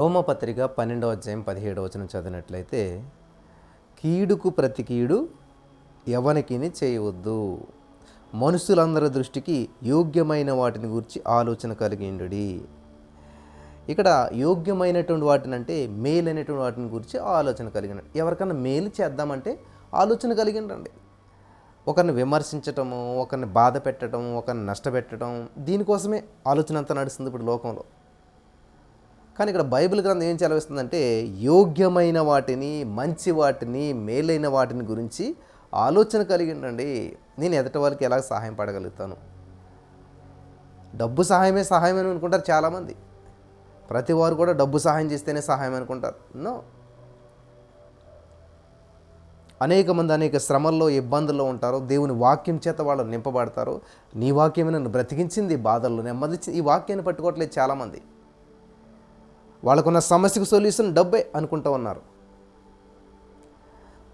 రోమపత్రిక పన్నెండవ అధ్యాయం పదిహేడవ వచనం చదివినట్లయితే కీడుకు ప్రతి కీడు ఎవనికిని చేయవద్దు. మనుషులందరి దృష్టికి యోగ్యమైన వాటిని గురించి ఆలోచన కలిగిండుడి ఇక్కడ యోగ్యమైనటువంటి వాటిని అంటే మేలైనటువంటి వాటిని గురించి ఆలోచన కలిగిన ఎవరికన్నా మేలు చేద్దామంటే ఆలోచన కలిగిండండి ఒకరిని విమర్శించటము ఒకరిని బాధ పెట్టడం ఒకరిని నష్టపెట్టడం దీనికోసమే ఆలోచన అంతా నడుస్తుంది ఇప్పుడు లోకంలో. కానీ ఇక్కడ బైబిల్ గ్రంథం ఏం చదివిస్తుందంటే యోగ్యమైన వాటిని మంచి వాటిని మేలైన వాటిని గురించి ఆలోచన కలిగి ఉండండి నేను ఎదటి వాళ్ళకి ఎలా సహాయం పడగలుగుతాను? డబ్బు సహాయమే సహాయం అని అనుకుంటారు చాలామంది. ప్రతి వారు కూడా డబ్బు సహాయం చేస్తేనే సహాయం అనుకుంటారు. నో. అనేక మంది అనేక శ్రమల్లో ఇబ్బందుల్లో ఉంటారు. దేవుని వాక్యం చేత వాళ్ళు నింపబడతారు. నీ వాక్యమే నన్ను బ్రతికించింది బాధల్లో నెమ్మది ఈ వాక్యాన్ని పట్టుకోవట్లేదు చాలామంది. వాళ్ళకున్న సమస్యకు సొల్యూషన్ డబ్బే అనుకుంటూ ఉన్నారు.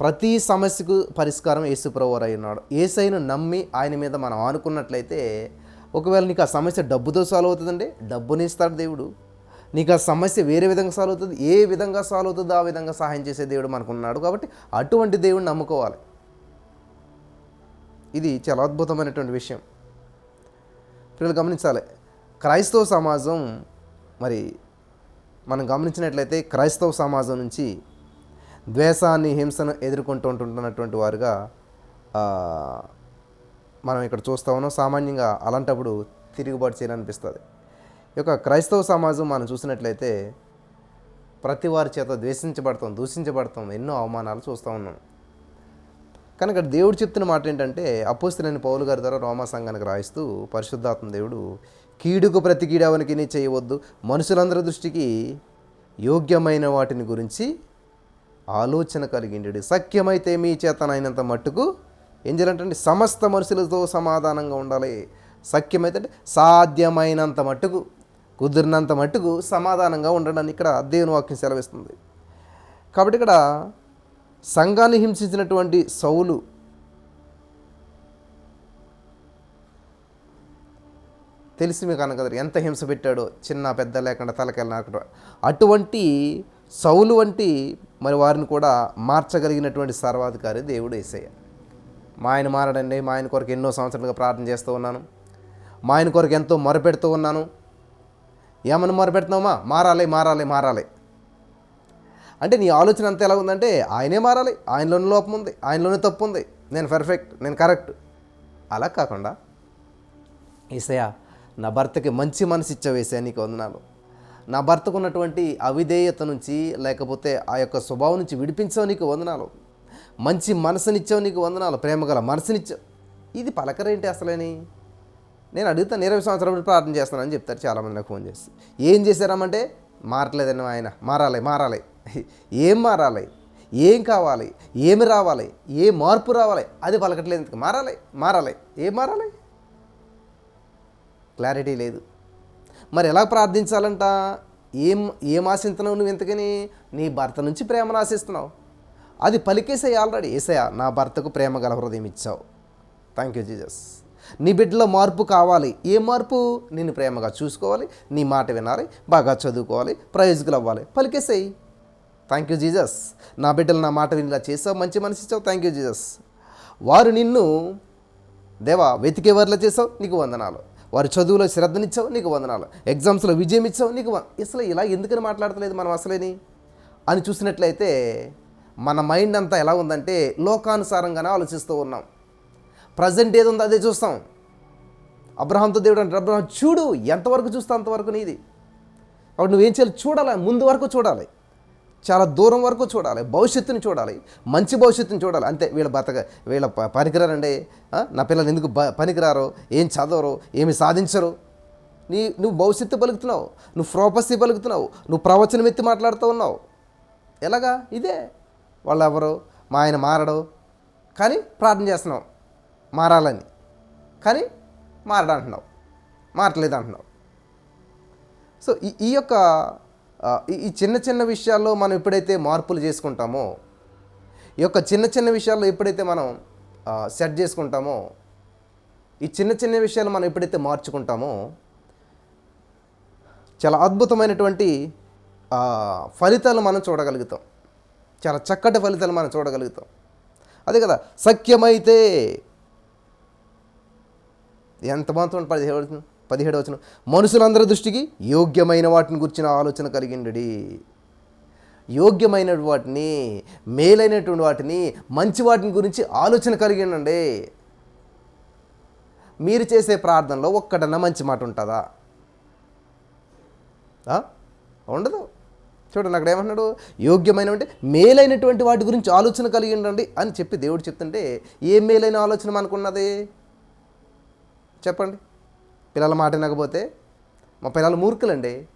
ప్రతి సమస్యకు పరిష్కారం యేసుప్రవర్ ఉన్నాడు. ఏసైను నమ్మి ఆయన మీద మనం ఆనుకున్నట్లయితే ఒకవేళ నీకు ఆ సమస్య డబ్బుతో సాల్వ్ అవుతుందండి. డబ్బుని ఇస్తాడు దేవుడు. నీకు ఆ సమస్య వేరే విధంగా సాల్వ్ అవుతుంది. ఏ విధంగా సాల్వ్ అవుతుందో ఆ విధంగా సహాయం చేసే దేవుడు మనకున్నాడు కాబట్టి అటువంటి దేవుడిని నమ్ముకోవాలి. ఇది చాలా అద్భుతమైనటువంటి విషయం. పిల్లలు గమనించాలి. క్రైస్తవ సమాజం మరి మనం గమనించినట్లయితే క్రైస్తవ సమాజం నుంచి ద్వేషాన్ని హింసను ఎదుర్కొంటూ ఉంటున్నటువంటి వారుగా మనం ఇక్కడ చూస్తా ఉన్నాం. సామాన్యంగా అలాంటప్పుడు తిరుగుబాటు చేయాలనిపిస్తుంది. ఈ యొక్క క్రైస్తవ సమాజం మనం చూసినట్లయితే ప్రతి వారి చేత ద్వేషించబడతాం దూషించబడతాం ఎన్నో అవమానాలు చూస్తూ ఉన్నాం. కనుక దేవుడు చెప్తున్న మాట ఏంటంటే అపోస్తులైన పౌలు గారి ద్వారా రోమా సంఘానికి రాయిస్తూ పరిశుద్ధాత్మ దేవుడు కీడుకు ప్రతి కీడవనికి చేయవద్దు మనుషులందరి దృష్టికి యోగ్యమైన వాటిని గురించి ఆలోచన కలిగిండు. సఖ్యమైతే మీ చేతనైనంత మట్టుకు ఏం చేయాలంటే సమస్త మనుషులతో సమాధానంగా ఉండాలి. సఖ్యమైతే అంటే సాధ్యమైనంత మట్టుకు కుదిరినంత మట్టుకు సమాధానంగా ఉండడాన్ని ఇక్కడ దేవుని వాక్యం సెలవిస్తుంది. కాబట్టి ఇక్కడ సంఘాన్ని హింసించినటువంటి సౌలు తెలిసి మీకు అనగదరు. ఎంత హింస పెట్టాడో చిన్న పెద్ద లేకుండా తలకెళ్ళిన అటువంటి సౌలు వంటి మరి వారిని కూడా మార్చగలిగినటువంటి సర్వాధికారి దేవుడు ఏసయ్య. మా ఆయన మారడండి మా ఆయన కొరకు ఎన్నో సంవత్సరాలుగా ప్రార్థన చేస్తూ ఉన్నాను. మా ఆయన కొరకు ఎంతో మొరపెడుతూ ఉన్నాను. ఏమని మొరపెడుతున్నామా మారాలి మారాలి మారాలి. అంటే నీ ఆలోచన అంతా ఎలా ఉందంటే ఆయనే మారాలి ఆయనలోనే లోపం ఉంది ఆయనలోనే తప్పు ఉంది. నేను పర్ఫెక్ట్ నేను కరెక్ట్ అలా కాకుండా ఈసయా నా భర్తకి మంచి మనసు ఇచ్చావు నీకు వందనాలు. నా భర్తకు ఉన్నటువంటి అవిధేయత నుంచి లేకపోతే ఆ యొక్క స్వభావం నుంచి విడిపించావు నీకు వందనాలు. మంచి మనసునిచ్చావు నీకు వందనాలు. ప్రేమగల మనసునిచ్చావు ఇది పలకరేంటి అసలేని? నేను అడుగుతాను ఇరవై సంవత్సరాలు ప్రార్థన చేస్తానని చెప్తారు చాలామంది నాకు ఫోన్ చేసి. ఏం చేశారామంటే మారట్లేదని ఆయన. మారాలి మారాలి. ఏం మారాలి? ఏం కావాలి? ఏమి రావాలి? ఏ మార్పు రావాలి? అది పలకట్లేదు. మారాలి మారాలి. ఏం మారాలి? క్లారిటీ లేదు. మరి ఎలా ప్రార్థించాలంట? ఏం ఏం ఆశిస్తున్నావు నువ్వు ఎంతకని నీ భర్త నుంచి ప్రేమను ఆశిస్తున్నావు. అది పలికేసాయి ఆల్రెడీ ఏసయా నా భర్తకు ప్రేమ గల హృదయం ఇచ్చావు. థ్యాంక్ యూ జీజస్ నీ బిడ్డలో మార్పు కావాలి. ఏ మార్పు? నిన్ను ప్రేమగా చూసుకోవాలి. నీ మాట వినాలి. బాగా చదువుకోవాలి. ప్రయోజకులు అవ్వాలి. పలికేసాయి థ్యాంక్ యూ జీజస్ నా బిడ్డలు నా మాట వినిలా చేసావు. మంచి మనసు ఇచ్చావు. థ్యాంక్ యూ జీజస్ వారు నిన్ను దేవా వెతికేవర్లా చేసావు. నీకు వందనాలు. వారి చదువులో శ్రద్ధనిచ్చావు నీకు వందనాలు. ఎగ్జామ్స్లో విజయం ఇచ్చావు నీకు అసలు ఇలా ఎందుకని మాట్లాడతలేదు మనం అసలేని? అని చూసినట్లయితే మన మైండ్ అంతా ఎలా ఉందంటే లోకానుసారంగానే ఆలోచిస్తూ ఉన్నాం. ప్రజెంట్ ఏది ఉందో అదే చూస్తాం. అబ్రహాంతో దేవుడు అంటే అబ్రహాం చూడు ఎంతవరకు చూస్తా అంతవరకు నీది? కాబట్టి నువ్వేం చేయాలి? చూడాలి? ముందు వరకు చూడాలి. చాలా దూరం వరకు చూడాలి. భవిష్యత్తుని చూడాలి. మంచి భవిష్యత్తుని చూడాలి. అంతే వీళ్ళ బతక వీళ్ళ ప- పనికిరారండి. నా పిల్లలు ఎందుకు బ పనికిరారు? ఏం చదవరు? ఏమి సాధించరు? నీ నువ్వు భవిష్యత్తు పలుకుతున్నావు. నువ్వు ప్రోపసి పలుకుతున్నావు. నువ్వు ప్రవచనం ఎత్తి మాట్లాడుతూ ఉన్నావు. ఎలాగా? ఇదే. వాళ్ళు ఎవరు మా ఆయన మారడు. కానీ ప్రార్థన చేస్తున్నావు. మారాలని. కానీ మారడంటున్నావు. మారట్లేదు అంటున్నావు సో ఈ ఈ యొక్క ఈ- ఈ చిన్న చిన్న విషయాల్లో మనం ఎప్పుడైతే మార్పులు చేసుకుంటామో ఈ యొక్క చిన్న చిన్న విషయాల్లో ఎప్పుడైతే మనం సెట్ చేసుకుంటామో ఈ చిన్న చిన్న విషయాలు మనం ఎప్పుడైతే మార్చుకుంటామో చాలా అద్భుతమైనటువంటి ఫలితాలు మనం చూడగలుగుతాం. చాలా చక్కటి ఫలితాలు మనం చూడగలుగుతాం. అదే కదా సఖ్యమైతే ఎంత మాత్రం పదిహేడు పదిహేడు వచనం. మనుషులందరి దృష్టికి యోగ్యమైన వాటిని గురించిన ఆలోచన కలిగిండడి. యోగ్యమైన వాటిని మేలైనటువంటి వాటిని మంచి వాటిని గురించి ఆలోచన కలిగిండండి. మీరు చేసే ప్రార్థనలో ఒక్కడన్నా మంచి మాట ఉంటుందా? ఉండదు. చూడండి అక్కడ ఏమన్నాడు యోగ్యమైన అంటే మేలైనటువంటి వాటి గురించి ఆలోచన కలిగి ఉండండి అని చెప్పి దేవుడు చెప్తుంటే ఏ మేలైన ఆలోచన మనకున్నది? చెప్పండి. పిల్లల మాట వినకపోతే మా పిల్లలు మూర్ఖులండి.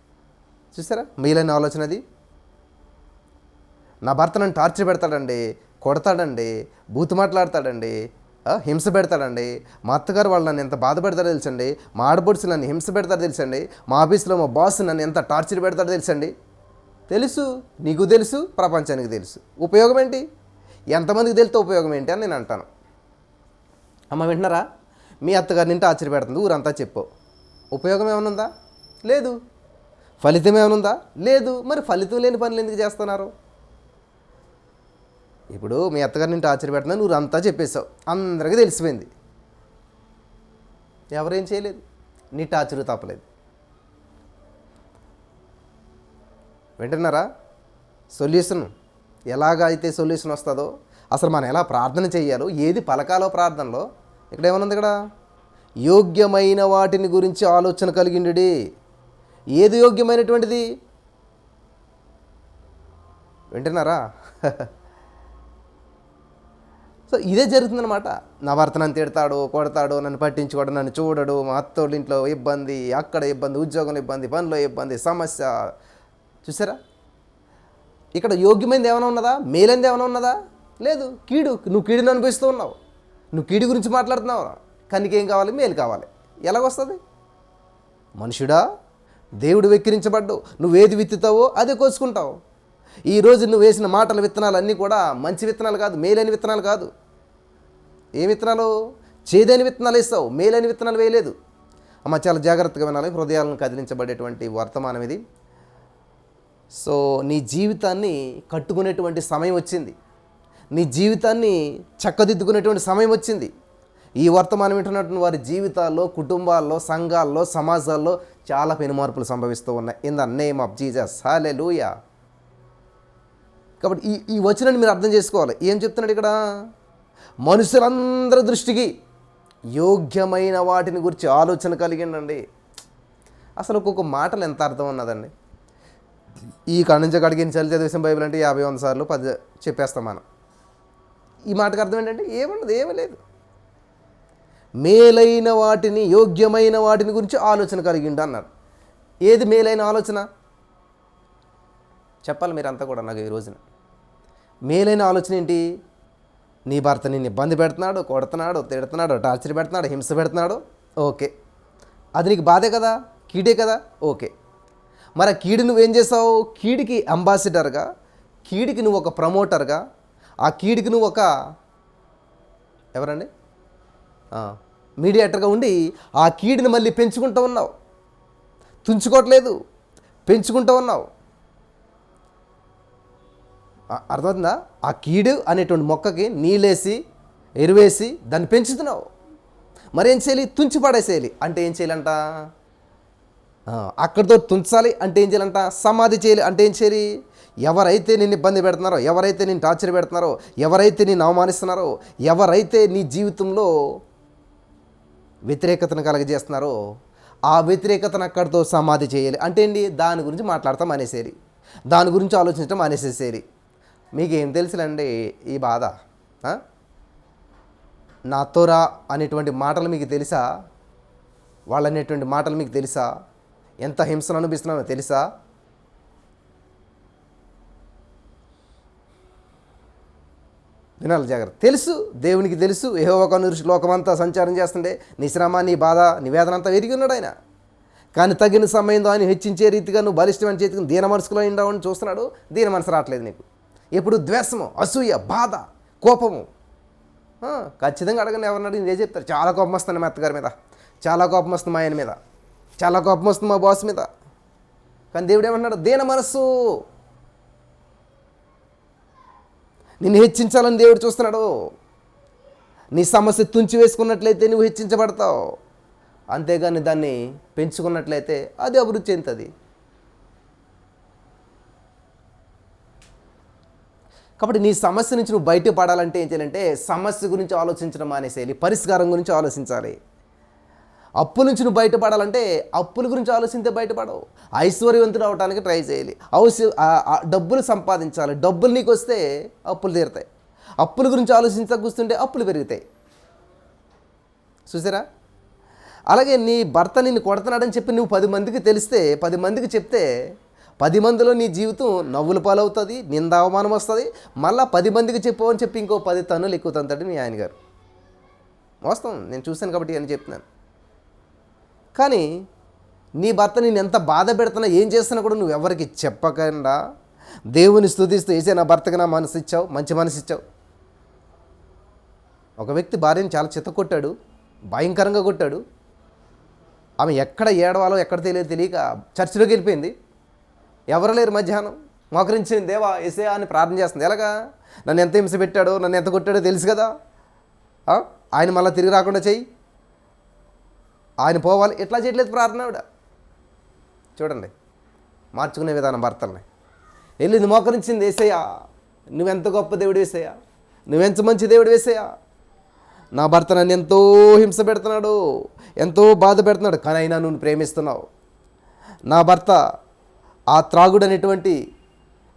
చూసారా? మీలైన ఆలోచన అది. నా భర్త నన్ను టార్చర్ పెడతాడండి కొడతాడండి బూతు మాట్లాడతాడండి హింస పెడతాడండి. మా అత్తగారు వాళ్ళు నన్ను ఎంత బాధ పెడతారో తెలుసండి. మా ఆడబొడిసి నన్ను హింస పెడతారో తెలుసండి. మా ఆఫీస్లో మా బాస్ నన్ను ఎంత టార్చర్ పెడతాడో తెలుసండి. తెలుసు నీకు తెలుసు ప్రపంచానికి తెలుసు. ఉపయోగం ఏంటి? ఎంతమందికి తెలితే ఉపయోగం ఏంటి అని నేను అంటాను. అమ్మ వింటున్నారా? మీ అత్తగారిని ఇంటి ఆశ్చర్యపెడుతుంది. ఊరంతా చెప్పు. ఉపయోగం ఏమైనా ఉందా లేదు. ఫలితం ఏమైనా లేదు. మరి ఫలితం లేని పనులు ఎందుకు చేస్తున్నారు? ఇప్పుడు మీ అత్తగారిని ఇంటి ఆశ్చర్య ఊరంతా చెప్పేశావు. అందరికీ తెలిసిపోయింది. ఎవరేం చేయలేదు? నీ టార్చర్ తప్పలేదు. వింటున్నారా? సొల్యూషన్ ఎలాగైతే అయితే సొల్యూషన్ వస్తుందో అసలు మనం ఎలా ప్రార్థన చేయాలో ఏది పలకాలో ప్రార్థనలో ఇక్కడ ఏమనుంది ఇక్కడ? యోగ్యమైన వాటిని గురించి ఆలోచన కలిగిండి ఏది యోగ్యమైనటువంటిది? వింటున్నారా? సో ఇదే జరుగుతుందనమాట నా భర్త నన్ను తిడతాడు కొడతాడు నన్ను పట్టించుకోడు నన్ను చూడడు మా అత్తోళ్ళ ఇంట్లో ఇబ్బంది అక్కడ ఇబ్బంది ఉద్యోగంలో ఇబ్బంది పనిలో ఇబ్బంది సమస్య. చూసారా? ఇక్కడ యోగ్యమైనది ఏమైనా ఉన్నదా? మేలైనది ఏమైనా ఉన్నదా? లేదు. కీడు. నువ్వు కీడుని అనిపిస్తూ ఉన్నావు. నువ్వు కీడి గురించి మాట్లాడుతున్నావు కనికి ఏం కావాలి? మేలు కావాలి. ఎలాగొస్తుంది? మనుషుడా దేవుడు వెక్కిరించబడ్డు నువ్వేది విత్తుతావో అదే కోసుకుంటావు. ఈరోజు నువ్వు వేసిన మాటల విత్తనాలు అన్నీ కూడా మంచి విత్తనాలు కాదు మేలైన విత్తనాలు కాదు. ఏ విత్తనాలు? చేదైన విత్తనాలు వేస్తావు మేలైన విత్తనాలు వేయలేదు. అమ్మ చాలా జాగ్రత్తగా వినాలి. హృదయాలను కదిలించబడేటువంటి వర్తమానం ఇది. సో నీ జీవితాన్ని కట్టుకునేటువంటి సమయం వచ్చింది. నీ జీవితాన్ని చక్కదిద్దుకునేటువంటి సమయం వచ్చింది. ఈ వర్తమానం వింటున్నటువంటి వారి జీవితాల్లో కుటుంబాల్లో సంఘాల్లో సమాజాల్లో చాలా పెనుమార్పులు సంభవిస్తూ ఉన్నాయి. In the name of Jesus hallelujah కాబట్టి ఈ ఈ వచనాన్ని మీరు అర్థం చేసుకోవాలి. ఏం చెప్తున్నాడు ఇక్కడ? మనుషులందరి దృష్టికి యోగ్యమైన వాటిని గురించి ఆలోచన కలిగిండండి. అసలు ఒక్కొక్క మాటలు ఎంత అర్థం ఉన్నదండి? ఈ కాడ నుంచి అక్కడికి చలి చదివేసిన బైబిల్ అంటే యాభై వంద సార్లు పది చెప్పేస్తాం మనం. ఈ మాటకు అర్థం ఏంటంటే ఏముండదు ఏమీ లేదు. మేలైన వాటిని యోగ్యమైన వాటిని గురించి ఆలోచన కలిగిండు అన్నాడు ఏది మేలైన ఆలోచన? చెప్పాలి మీరంతా కూడా నాకు ఈ రోజున. మేలైన ఆలోచన ఏంటి? నీ భర్త నిన్ను ఇబ్బంది పెడుతున్నాడు కొడుతున్నాడు తిడుతున్నాడు టార్చర్ పెడుతున్నాడు హింస పెడుతున్నాడు? ఓకే. అది నీకు బాధే కదా? కీడే కదా? ఓకే. మరి ఆ కీడు నువ్వేం చేసావు కీడికి అంబాసిడర్గా కీడికి నువ్వు ఒక ప్రమోటర్గా ఆ కీడికి నువ్వు ఒక ఎవరండి? మీడియేటర్గా ఉండి ఆ కీడిని మళ్ళీ పెంచుకుంటూ ఉన్నావు. తుంచుకోవట్లేదు. పెంచుకుంటూ ఉన్నావు. అర్థమవుతుందా? ఆ కీడు అనేటువంటి మొక్కకి నీళ్ళేసి ఎరువేసి దాన్ని పెంచుతున్నావు. మరి ఏం చేయాలి? తుంచి పడేసేయాలి. అంటే ఏం చేయాలంట? అక్కడితో తుంచాలి అంటే ఏం చేయాలంట? సమాధి చేయాలి అంటే ఏం చేయాలి? ఎవరైతే నిన్ను ఇబ్బంది పెడుతున్నారో ఎవరైతే నేను టార్చర్ పెడుతున్నారో ఎవరైతే నేను అవమానిస్తున్నారో ఎవరైతే నీ జీవితంలో వ్యతిరేకతను కలగజేస్తున్నారో ఆ వ్యతిరేకతను అక్కడితో సమాధి చేయాలి. అంటే ఏంటి? దాని గురించి మాట్లాడతాం అనేసేరి. దాని గురించి ఆలోచించడం అనేసేసేరి. మీకేం తెలుసులండి ఈ బాధ? నాతోరా అనేటువంటి మాటలు మీకు తెలుసా? వాళ్ళు అనేటువంటి మాటలు మీకు తెలుసా? ఎంత హింసను అనిపిస్తున్నానో తెలుసా? వినాలి జాగ్రత్త. తెలుసు దేవునికి తెలుసు ఏహో ఒక లోకమంతా సంచారం చేస్తుండే నీ శ్రమ నీ బాధ నీ వేదన అంతా ఎరిగి ఉన్నాడు ఆయన. కానీ తగిన సమయంలో ఆయన హెచ్చించే రీతిగా నువ్వు బలిష్టమైన చేతికి దీన మనసులో ఉండవని చూస్తున్నాడు దీన మనసు రావట్లేదు నీకు. ఎప్పుడు ద్వేషము అసూయ బాధ కోపము. ఖచ్చితంగా అడగండి ఎవరిని అడిగి నేను చెప్తారు. చాలా కోపం వస్తుంది మా అత్తగారి మీద. చాలా కోపం వస్తుంది మా ఆయన మీద. చాలా కోపం వస్తుంది మా బాస్ మీద. కానీ దేవుడు ఏమన్నాడు దీన మనస్సు. నిన్ను హెచ్చించాలని దేవుడు చూస్తున్నాడు. నీ సమస్య తుంచి వేసుకున్నట్లయితే నువ్వు హెచ్చించబడతావు. అంతేగాని దాన్ని పెంచుకున్నట్లయితే అది అభివృద్ధి చెందుతుంది. కాబట్టి నీ సమస్య నుంచి నువ్వు బయటపడాలంటే ఏం చేయాలంటే సమస్య గురించి ఆలోచించడం మానేసేయాలి పరిష్కారం గురించి ఆలోచించాలి. అప్పుల నుంచి నువ్వు బయటపడాలంటే అప్పుల గురించి ఆలోచిస్తే బయటపడవు. ఐశ్వర్యవంతుడు అవడానికి ట్రై చేయాలి. అవశ్య డబ్బులు సంపాదించాలి. డబ్బులు నీకు వస్తే అప్పులు తీరుతాయి. అప్పుల గురించి ఆలోచించకూస్తుంటే అప్పులు పెరుగుతాయి. చూసారా? అలాగే నీ భర్త నిన్ను కొడుతున్నాడని చెప్పి నువ్వు పది మందికి తెలిస్తే పది మందికి చెప్తే పది మందిలో నీ జీవితం నవ్వుల పాలవుతుంది నింద అవమానం వస్తుంది. మళ్ళీ పది మందికి చెప్పు అని చెప్పి ఇంకో పది తన్నులు ఎక్కువ తంతాడు మీ ఆయన గారు వాస్తవం. నేను చూశాను కాబట్టి అని చెప్తున్నాను. కానీ నీ భర్త నేను ఎంత బాధ పెడుతున్నా ఏం చేస్తున్నా కూడా నువ్వు ఎవరికి చెప్పకుండా దేవుని స్థుతిస్తూ వేసే నా భర్తకి నా మనసు ఇచ్చావు మంచి మనసు ఇచ్చావు. ఒక వ్యక్తి భార్యని చాలా చిత్త కొట్టాడు భయంకరంగా కొట్టాడు. ఆమె ఎక్కడ ఏడవాలో ఎక్కడ తెలియదు తెలియక చర్చిలోకి వెళ్ళిపోయింది. ఎవరు లేరు మధ్యాహ్నం. మోకరించింది దేవా ఎసే అని ప్రార్థన చేస్తుంది. ఎలాగా? నన్ను ఎంత హింస పెట్టాడో నన్ను ఎంత కొట్టాడో తెలుసు కదా. ఆయన మళ్ళీ తిరిగి రాకుండా చెయ్యి. ఆయన పోవాలి ఎట్లా చేయట్లేదు ప్రార్థన ఆవిడ? చూడండి మార్చుకునే విధానం భర్తల్ని. వెళ్ళింది మోకరించింది వేసేయా నువ్వెంత గొప్ప దేవుడు వేసేయా నువ్వెంత మంచి దేవుడు వేసేయా నా భర్త నన్ను ఎంతో హింస పెడుతున్నాడు ఎంతో బాధ పెడుతున్నాడు కానీ అయినా నువ్వు ప్రేమిస్తున్నావు. నా భర్త ఆ త్రాగుడు అనేటువంటి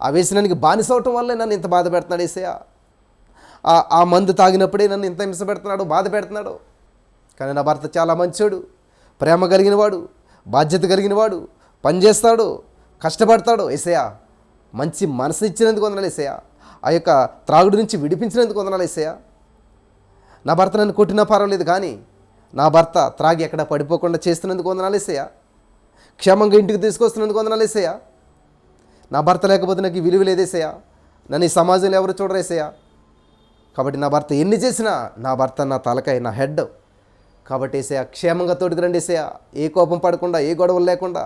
ఆ వేసినానికి బానిస అవటం వల్లే నన్ను ఇంత బాధ పెడుతున్నాడు వేసేయా ఆ ఆ మందు తాగినప్పుడే నన్ను ఇంత హింస పెడుతున్నాడు బాధ పెడుతున్నాడు. కానీ నా భర్త చాలా మంచోడు. ప్రేమ కలిగినవాడు బాధ్యత కలిగినవాడు పనిచేస్తాడు కష్టపడతాడు ఏసయ్యా మంచి మనసు ఇచ్చినందుకు వందనాలు ఏసయ్యా. ఆ యొక్క త్రాగుడు నుంచి విడిపించినందుకు వందనాలు ఏసయ్యా. నా భర్త నన్ను కొట్టినా పర్వాలేదు కానీ నా భర్త త్రాగి ఎక్కడ పడిపోకుండా చేస్తున్నందుకు వందనాలు ఏసయ్యా. క్షేమంగా ఇంటికి తీసుకొస్తున్నందుకు వందనాలు ఏసయ్యా. నా భర్త లేకపోతే నాకు ఈ విలువ లేదేసయా నన్ను ఈ సమాజంలో ఎవరు చూడరేసయ్యా కాబట్టి నా భర్త ఎన్ని చేసినా నా భర్త నా తలకాయ నా హెడ్. కాబట్టి ఏసయ క్షేమంగా తోడుకు రండి వేసేయా ఏ కోపం పడకుండా ఏ గొడవలు లేకుండా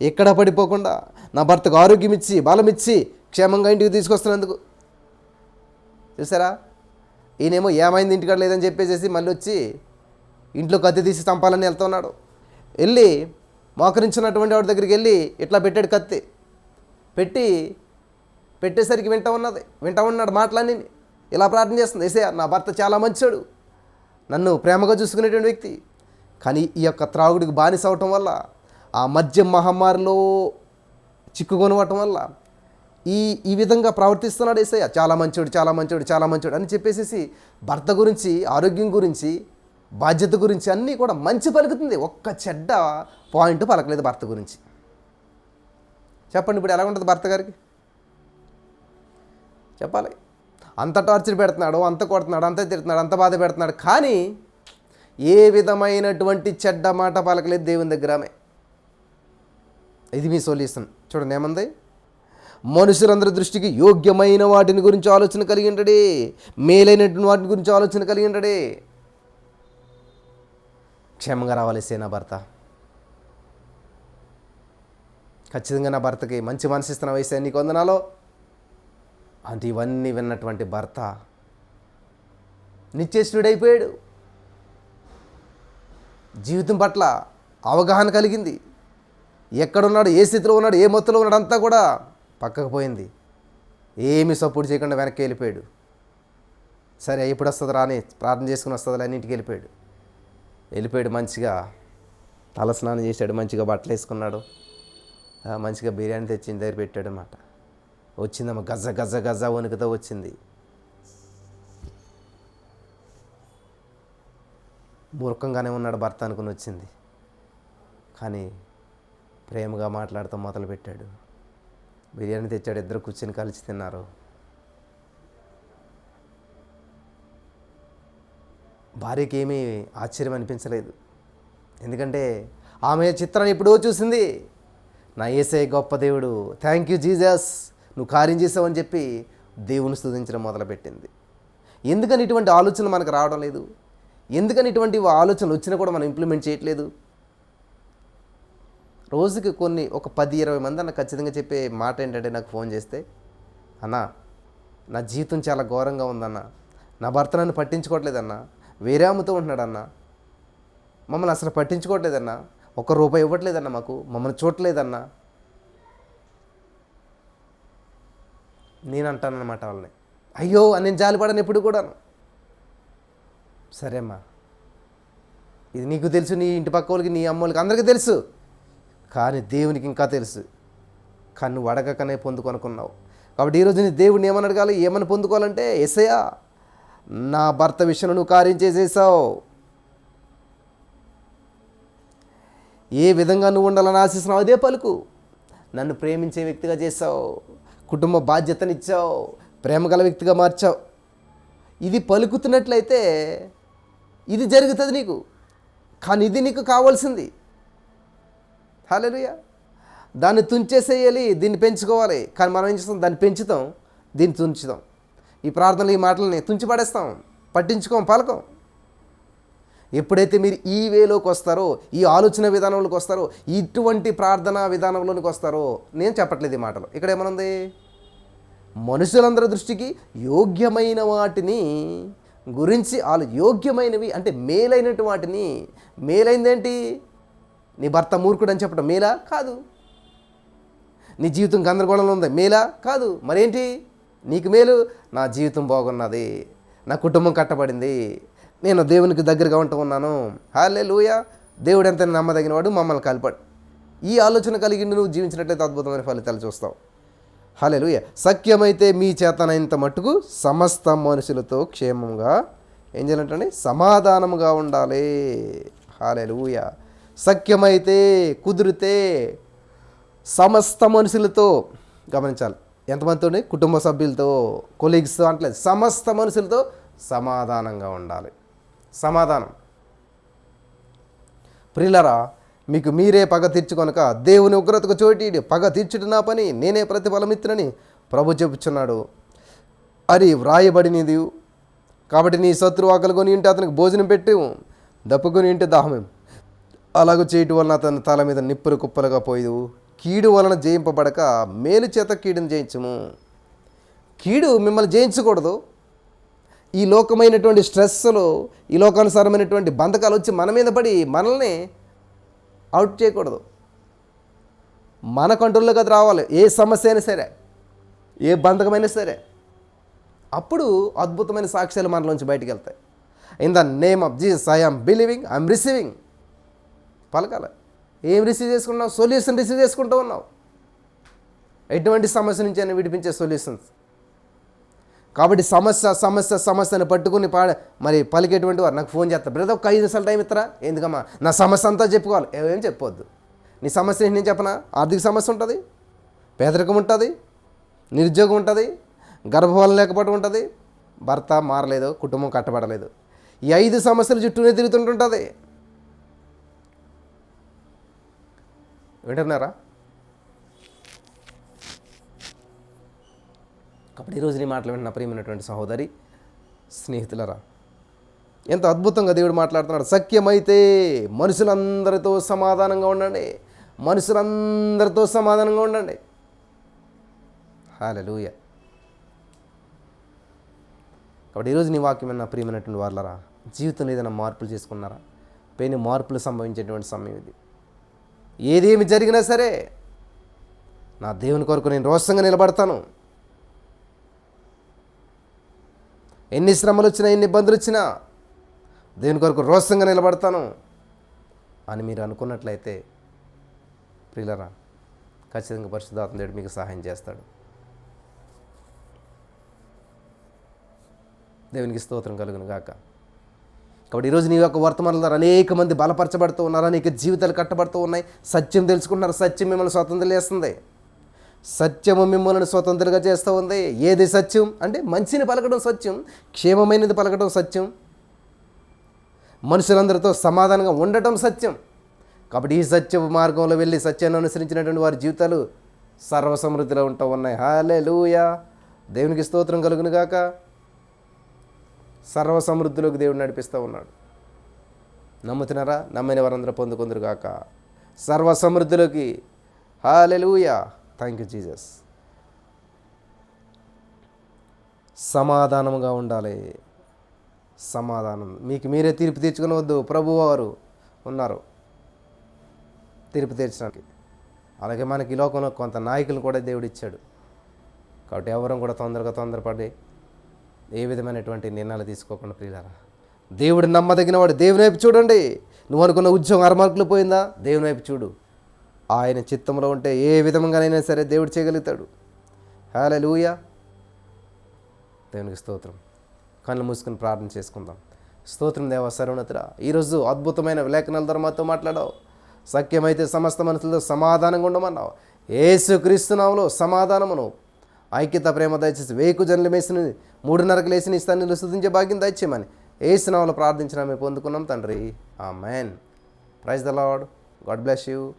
ఎక్కడ పడిపోకుండా నా భర్తకు ఆరోగ్యం ఇచ్చి బలం ఇచ్చి క్షేమంగా ఇంటికి తీసుకొస్తున్నందుకు. చూసారా? ఈయనేమో ఏమైంది ఇంటికాడ లేదని చెప్పేసి మళ్ళీ వచ్చి ఇంట్లో కత్తి తీసి చంపాలని వెళ్తున్నాడు వెళ్ళి మోకరించినటువంటి వాడి దగ్గరికి వెళ్ళి ఇట్లా పెట్టాడు కత్తి. పెట్టి పెట్టేసరికి వింటా ఉన్నది. వింటా ఉన్నాడు మాటలన్నీ. ఇలా ప్రార్థన చేస్తుంది. ఏసే నా భర్త చాలా మంచోడు. నన్ను ప్రేమగా చూసుకునేటువంటి వ్యక్తి. కానీ ఈ యొక్క త్రాగుడికి బానిస అవటం వల్ల ఆ మద్యం మహమ్మారిలో చిక్కుకొనవటం వల్ల ఈ ఈ విధంగా ప్రవర్తిస్తున్నాడు ఏసయ్య. చాలా మంచోడు చాలా మంచోడు చాలా మంచోడు అని చెప్పేసి భర్త గురించి ఆరోగ్యం గురించి బాధ్యత గురించి అన్నీ కూడా మంచి పలుకుతుంది. ఒక్క చెడ్డ పాయింట్ పలకలేదు భర్త గురించి. చెప్పండి ఇప్పుడు ఎలా ఉంటుంది భర్త గారికి? చెప్పాలి. అంత టార్చర్ పెడుతున్నాడు అంత కొడుతున్నాడు అంత తిడుతున్నాడు అంత బాధ పెడుతున్నాడు. కానీ ఏ విధమైనటువంటి చెడ్డ మాట పలకలేదు దేవుని దగ్గరమే ఇది మీ సొల్యూషన్. చూడండి ఏమంది? మనుషులందరి దృష్టికి యోగ్యమైన వాటిని గురించి ఆలోచన కలిగి ఉంటాడే మేలైనటువంటి వాటిని గురించి ఆలోచన కలిగి ఉంటాడే క్షేమంగా రావాలి సేనా భర్త. ఖచ్చితంగా నా భర్తకి మంచి మనసు ఇస్తున్న వయసు నీకు వందనాలో. అంటే ఇవన్నీ విన్నటువంటి భర్త నిశ్చేష్టుడైపోయాడు. జీవితం పట్ల అవగాహన కలిగింది. ఎక్కడున్నాడు ఏ స్థితిలో ఉన్నాడు ఏ మొత్తులో ఉన్నాడు అంతా కూడా పక్కకు పోయింది. ఏమీ సపోర్ట్ చేయకుండా వెనక్కి వెళ్ళిపోయాడు. సరే ఎప్పుడు వస్తుంది రాని ప్రార్థన చేసుకుని వస్తుంది అని ఇంటికి వెళ్ళిపోయాడు. వెళ్ళిపోయాడు మంచిగా తల స్నానం చేశాడు మంచిగా బట్టలు వేసుకున్నాడు మంచిగా బిర్యానీ తెచ్చి దగ్గర పెట్టాడు అన్నమాట వచ్చిందమ్మ. గజ గజ గజ వణుకుతో వచ్చింది. మూర్ఖంగానే ఉన్నాడు భర్త అనుకుని వచ్చింది. కానీ ప్రేమగా మాట్లాడుతూ మొదలుపెట్టాడు. బిర్యానీ తెచ్చాడు ఇద్దరు కూర్చొని కలిసి తిన్నారు. భార్యకి ఏమీ ఆశ్చర్యం అనిపించలేదు. ఎందుకంటే ఆమె చిత్రాన్ని ఎప్పుడో చూసింది. నా ఏసే గొప్ప దేవుడు. థ్యాంక్ యూ జీజస్ నువ్వు కార్యం చేసావని చెప్పి దేవుని స్థుతించడం మొదలుపెట్టింది. ఎందుకని ఇటువంటి ఆలోచన మనకు రావడం లేదు? ఎందుకని ఇటువంటి ఆలోచనలు వచ్చినా కూడా మనం ఇంప్లిమెంట్ చేయట్లేదు? రోజుకి కొన్ని ఒక పది ఇరవై మంది అన్న ఖచ్చితంగా చెప్పే మాట ఏంటంటే నాకు ఫోన్ చేస్తే అన్నా నా జీవితం చాలా ఘోరంగా ఉందన్న. నా భర్త నన్ను పట్టించుకోవట్లేదన్న. వేరే అమ్ముతూ ఉంటున్నాడన్న. మమ్మల్ని అసలు పట్టించుకోవట్లేదన్న. ఒక్క రూపాయి ఇవ్వట్లేదన్న మాకు. మమ్మల్ని చూడలేదన్నా నేను అంటానన్నమాట వాళ్ళని. అయ్యో నేను జాలిపడను ఎప్పుడు కూడాను. సరేమ్మా. ఇది నీకు తెలుసు నీ ఇంటి పక్క వాళ్ళకి నీ అమ్మోళ్ళకి అందరికీ తెలుసు. కానీ దేవునికి ఇంకా తెలుసు. కానీ నువ్వు అడగకనే పొందుకొనుకున్నావు కాబట్టి ఈరోజు నీ దేవుడిని ఏమని అడగాలి? ఏమని పొందుకోవాలంటే ఎసయా నా భర్త విషయంలో నువ్వు కార్యం చేసేసావు. ఏ విధంగా నువ్వు ఉండాలని ఆశిస్తున్నావు? అదే పలుకు. నన్ను ప్రేమించే వ్యక్తిగా చేసావు. కుటుంబ బాధ్యతనిచ్చావు ప్రేమ గల వ్యక్తిగా మార్చావు. ఇది పలుకుతున్నట్లయితే ఇది జరుగుతుంది నీకు. కానీ ఇది నీకు కావాల్సింది. హాలేలుయా దాన్ని తుంచేసేయాలి దీన్ని పెంచుకోవాలి. కానీ మనం ఏం చేస్తాం? దాన్ని పెంచుతాం దీన్ని తుంచుతాం. ఈ ప్రార్థనలు ఈ మాటలని తుంచి పడేస్తాం పట్టించుకోం పలకం. ఎప్పుడైతే మీరు ఈ వేలోకి వస్తారో ఈ ఆలోచన విధానంలోకి వస్తారో ఇటువంటి ప్రార్థనా విధానంలోనికి వస్తారో నేను చెప్పట్లేదు ఈ మాటలు. ఇక్కడ ఏమనుంది? మనుషులందరి దృష్టికి యోగ్యమైన వాటిని గురించి వాళ్ళు యోగ్యమైనవి అంటే మేలైనటు వాటిని మేలైందేంటి? నీ భర్త మూర్ఖుడు అని చెప్పడం మేలా? కాదు. నీ జీవితం గందరగోళంలో ఉంది? మేలా? కాదు. మరేంటి? నీకు మేలు? నా జీవితం బాగున్నది. నా కుటుంబం కట్టబడింది. నేను దేవునికి దగ్గరగా ఉంటూ ఉన్నాను. హాలే లూయ దేవుడు ఎంత నమ్మదగిన వాడు మమ్మల్ని కలిపాడు. ఈ ఆలోచన కలిగి నువ్వు జీవించినట్లయితే అద్భుతమైన ఫలితాలు చూస్తావు. హాలెలుయ సఖ్యమైతే మీ చేతనైనంత మట్టుకు సమస్త మనుషులతో క్షేమంగా ఏం చేయాలంటే సమాధానముగా ఉండాలి. హాలెలుయ సఖ్యమైతే కుదిరితే సమస్త మనుషులతో గమనించాలి. ఎంతమందితో కుటుంబ సభ్యులతో కొలీగ్స్తో అంటలేదు. సమస్త మనుషులతో సమాధానంగా ఉండాలి. సమాధానం. ప్రిల్లరా మీకు మీరే పగ తీర్చుకొనక దేవుని ఉగ్రతకు చోటి పగ తీర్చుడు నా పని నేనే ప్రతిఫలమిత్రని ప్రభు చెబుచున్నాడు. అది వ్రాయబడినది. కాబట్టి నీ శత్రువు ఆకలికొని ఇంటి అతనికి భోజనం పెట్టి దప్పుకొని ఇంటి దాహమేం. అలాగ చేయటం వలన అతని తల మీద నిప్పులు కుప్పలుగా పోయి కీడు వలన జయింపబడక మేలు చేత కీడుని జయించము. కీడు మిమ్మల్ని జయించకూడదు. ఈ లోకమైనటువంటి స్ట్రెస్సులు ఈ లోకానుసారమైనటువంటి బంధకాలు వచ్చి మన మీద పడి మనల్ని అవుట్ చేయకూడదు. మన కంట్రోల్లోకి అది రావాలి. ఏ సమస్య అయినా సరే ఏ బంధకమైనా సరే. అప్పుడు అద్భుతమైన సాక్ష్యాలు మనలోంచి బయటికి వెళ్తాయి. In the name of Jesus I'm believing I'm receiving పలకాల. ఏం రిసీవ్ చేసుకున్నావు సొల్యూషన్ రిసీవ్ చేసుకుంటూ ఉన్నావు. ఎటువంటి సమస్య నుంచి అయినా విడిపించే సొల్యూషన్స్ కాబట్టి సమస్య సమస్య సమస్యను పట్టుకుని పా మరి పలికేటువంటి వారు నాకు ఫోన్ చేస్తారు. బ్రదర్ ఒక ఐదు నిమిషాలు టైం ఇస్తారా ఎందుకమ్మా నా సమస్య అంతా చెప్పుకోవాలి. ఏం చెప్పొద్దు. నీ సమస్య నేను చెప్పనా? ఆర్థిక సమస్య ఉంటుంది పేదరికం ఉంటుంది నిరుద్యోగం ఉంటుంది గర్భఫలం లేకపోవడం ఉంటుంది భర్త మారలేదు కుటుంబం కట్టబడలేదు. ఈ ఐదు సమస్యలు చుట్టూనే తిరుగుతుంటుంటుంది. వింటున్నారా? కాబట్టి ఈరోజు నీ మాటలు వింటున్న ప్రియమైనటువంటి సహోదరి స్నేహితులరా ఎంత అద్భుతంగా దేవుడు మాట్లాడుతున్నాడు. సఖ్యమైతే మనుషులందరితో సమాధానంగా ఉండండి. మనుషులందరితో సమాధానంగా ఉండండి. హాలూయ కాబట్టి ఈరోజు నీ వాక్యం విన్న ప్రియమైనటువంటి వాళ్ళరా జీవితంలో ఏదైనా మార్పులు చేసుకున్నారా? పెయిన్ మార్పులు సంభవించేటువంటి సమయం ఇది. ఏదేమి జరిగినా సరే నా దేవుని కొరకు నేను రోషంగా నిలబడతాను. ఎన్ని శ్రమలు వచ్చినా ఎన్ని ఇబ్బందులు వచ్చినా దేవుని కొరకు రోషంగా నిలబడతాను అని మీరు అనుకున్నట్లయితే ప్రియులరా ఖచ్చితంగా పరిశుద్ధాత్మ దేవుడు మీకు సహాయం చేస్తాడు. దేవునికి స్తోత్రం కలుగును గాక. కాబట్టి ఈరోజు నీ యొక్క వర్తమానంలో అనేక మంది బలపరచబడుతూ ఉన్నారు అనేక జీవితాలు కట్టబడుతూ ఉన్నాయి సత్యం తెలుసుకుంటున్నారు సత్యం మిమ్మల్ని స్వతంత్రం చేస్తుంది. సత్యము మిమ్మల్ని స్వతంత్రంగా చేస్తూ ఉంది. ఏది సత్యం? అంటే మంచిని పలకడం సత్యం క్షేమమైనది పలకడం సత్యం. మనుషులందరితో సమాధానంగా ఉండటం సత్యం. కాబట్టి ఈ సత్య మార్గంలో వెళ్ళి సత్యాన్ని అనుసరించినటువంటి వారి జీవితాలు సర్వసమృద్ధిలో ఉంటూ ఉన్నాయి. హాలే లూయా దేవునికి స్తోత్రం కలుగును గాక. సర్వసమృద్ధిలోకి దేవుడు నడిపిస్తూ ఉన్నాడు. నమ్ముతున్నారా? నమ్మని వారందరూ పొందుకుందరు గాక. సర్వ సమృద్ధిలోకి హాలెలూయా థ్యాంక్ యూ జీజస్ సమాధానముగా ఉండాలి. సమాధానం. మీకు మీరే తీర్పు తీర్చుకునవద్దు. ప్రభువారు ఉన్నారు. తీర్పు తీర్చడానికి. అలాగే మనకి ఈ లోకంలో కొంత నాయకులు కూడా దేవుడు ఇచ్చాడు. కాబట్టి ఎవరం కూడా తొందరగా తొందరపడి ఏ విధమైనటువంటి నిర్ణయాలు తీసుకోకుండా ప్రియులారా దేవుడు నమ్మదగినవాడు. దేవుని వైపు చూడండి. నువ్వు అనుకున్న ఉద్యోగం అరమార్కులు పోయిందా? దేవుని వైపు చూడు. ఆయన చిత్తంలో ఉంటే ఏ విధంగానైనా సరే దేవుడు చేయగలుగుతాడు. హాలే లూయా దేవునికి స్తోత్రం. కళ్ళు మూసుకుని ప్రార్థన చేసుకుందాం. స్తోత్రం దేవ సర్వనతురా ఈరోజు అద్భుతమైన లేఖనాల ద్వారా మాతో మాట్లాడావు. సఖ్యమైతే సమస్త మనుషులతో సమాధానంగా ఉండమన్నావు. ఏసు క్రీస్తునాములో సమాధానమును ఐక్యత ప్రేమ దయచేసి వేకు జనులు వేసిన మూడున్నరకు లేచిన ఇస్తాన్ని స్థుతించే భాగ్యం దయచేయమని ఏసునామలో ప్రార్థించిన మేము పొందుకున్నాం తండ్రి. Amen praise the Lord God bless you